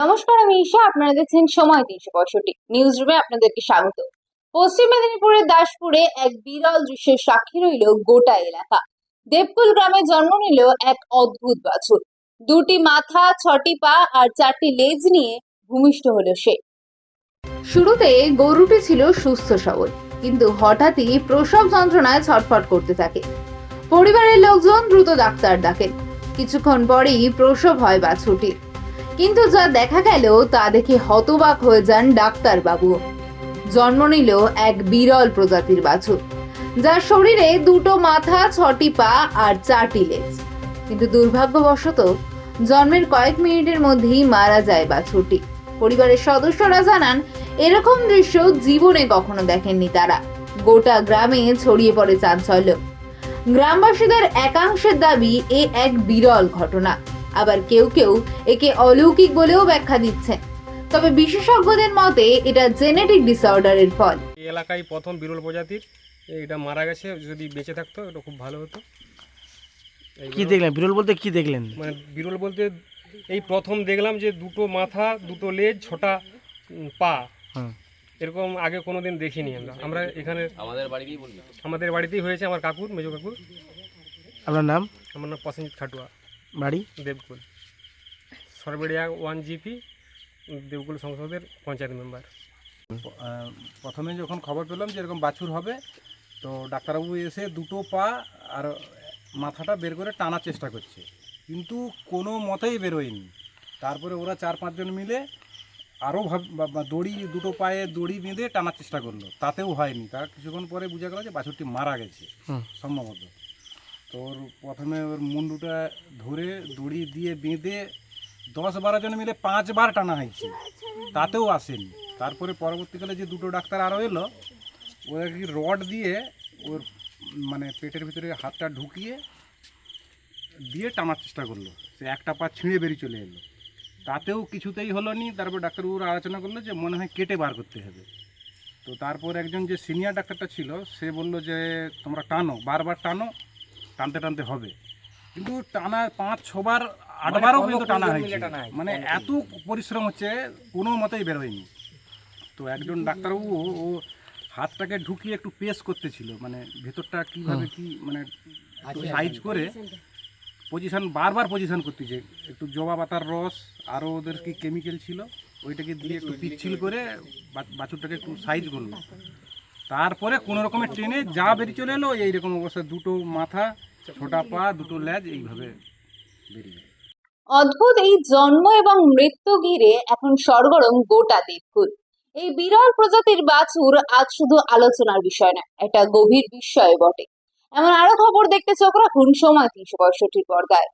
নমস্কার, আমি ঈশা, আপনারা দেখছেন সময় তিনশো পঁয়ষট্টি নিউজ রুমে আপনাদেরকে স্বাগত। পশ্চিম মেদিনীপুরের দাসপুরে এক বিরল দৃশ্যের সাক্ষী রইল গোটা এলাকা। দেবকুল গ্রামে জন্ম নিল এক অদ্ভুত বাছুর। দুটি মাথা, ছটি পা আর চারটি লেজ নিয়ে ভূমিষ্ঠ হলো সে। শুরুতে গরুটি ছিল সুস্থ সবল, কিন্তু হঠাৎই প্রসব যন্ত্রণায় ছটফট করতে থাকে। পরিবারের লোকজন দ্রুত ডাক্তার ডাকেন। কিছুক্ষণ পরেই প্রসব হয় বাছুরটির। কিন্তু যা দেখা গেল তা দেখে হতবাক হয়ে যান ডাক্তার বাবু জন্ম নিল এক বিরল প্রজাতির বাছুর, যার শরীরে দুটো মাথা, ছটি পা আর চারটি লেজ। কিন্তু দুর্ভাগ্যবশত জন্মের কয়েক মিনিটের মধ্যেই মারা যায় বাছুরটি। পরিবারের সদস্যরা জানান, এরকম দৃশ্য জীবনে কখনো দেখেননি তারা। গোটা গ্রামে ছড়িয়ে পড়ে চাঞ্চল্য। গ্রামবাসীদের একাংশের দাবি, এ এক বিরল ঘটনা। আবার কেউ কেউ একে অলৌকিক বলেও ব্যাখ্যা দিচ্ছেন। তবে বিশেষজ্ঞদের মতে এটা জেনেটিক ডিসঅর্ডারের ফল। এই এলাকায় প্রথম বিরল প্রজাতির এটা মারা গেছে যদি বেঁচে থাকতো এটা খুব ভালো হতো। কি দেখলেন? বিরল বলতে কি দেখলেন? মানে বিরল বলতে এই প্রথম দেখলাম যে দুটো মাথা দুটো লেজ ছোটা পা। এরকম আগে কোনো দিন দেখিনি আমরা। আমরা এখানে আমাদের বাড়িতেই আমাদের বাড়িতেই হয়েছে আমার কাকুর মেজো কাকুর। আপনার নাম? আমার নাম প্রসেনজিৎ খাটুয়া। বাড়ি? দেবকুল। সরবেড়িয়া ওয়ান জিপি দেবকুল সংসদের পঞ্চায়েত মেম্বার। প্রথমে যখন খবর পেলাম যে এরকম বাছুর হবে তো ডাক্তারবাবু এসে দুটো পা আর মাথাটা বের করে টানার চেষ্টা করছে। কিন্তু কোনো মতেই বেরোয়নি। তারপরে ওরা চার পাঁচজন মিলে আরও ভাব দড়ি দুটো পায়ে দড়ি বেঁধে টানার চেষ্টা করল। তাতেও হয়নি। তার কিছুক্ষণ পরে বোঝা গেল যে বাছুরটি মারা গেছে সম্ভবত। তো ওর প্রথমে ওর মুন্ডুটা ধরে দড়ি দিয়ে বেঁধে দশ বারো জন মিলে পাঁচবার টানা হয়েছে। তাতেও আসেনি। তারপরে পরবর্তীকালে যে দুটো ডাক্তার আরও এলো ওরা কি রড দিয়ে ওর মানে পেটের ভিতরে হাতটা ঢুকিয়ে দিয়ে টানার চেষ্টা করল। সে একটা পা ছিঁড়ে বেরিয়ে চলে এলো। তাতেও কিছুতেই হলো নি তারপর ডাক্তারবাবুরা আলোচনা করল যে মনে হয় কেটে বার করতে হবে। তো তারপর একজন যে সিনিয়র ডাক্তারটা ছিল, সে বলল যে তোমরা টানো, বারবার টানো। টানতে টানতে হবে। কিন্তু টানা পাঁচ ছবার আটবারও কিন্তু টানা হয়েছে। মানে এত পরিশ্রম হচ্ছে কোনো মতেই বেরোয়নি। তো একজন ডাক্তারবাবু ও হাতটাকে ঢুকিয়ে একটু পেস করতেছিল। মানে ভেতরটা কীভাবে কি মানে সাইজ করে পজিশন বারবার পজিশন করতেছে। একটু জবা পাতার রস আরও ওদের কি কেমিক্যাল ছিল ওইটাকে দিয়ে একটু পিচ্ছিল করে বাছুরটাকে একটু সাইজ করল। তারপরে কোনো রকমের ট্রেনে যা বেরিয়ে চলে এলো, এইরকম অবস্থা। দুটো মাথা, ছোটা পা, দুটো ল্যাজ, এইভাবে বেরিয়ে অদ্ভুত এই জন্ম এবং মৃত্যু ঘিরে এখন সরগরম গোটা দেবকুল এই বিরল প্রজাতির বাছুর আজ শুধু আলোচনার বিষয় নয়, এটা গভীর বিস্ময় বটে। এমন আরও খবর দেখতে চোখ রাখুন সময় তিনশো পঁয়ষট্টির পর্দায়।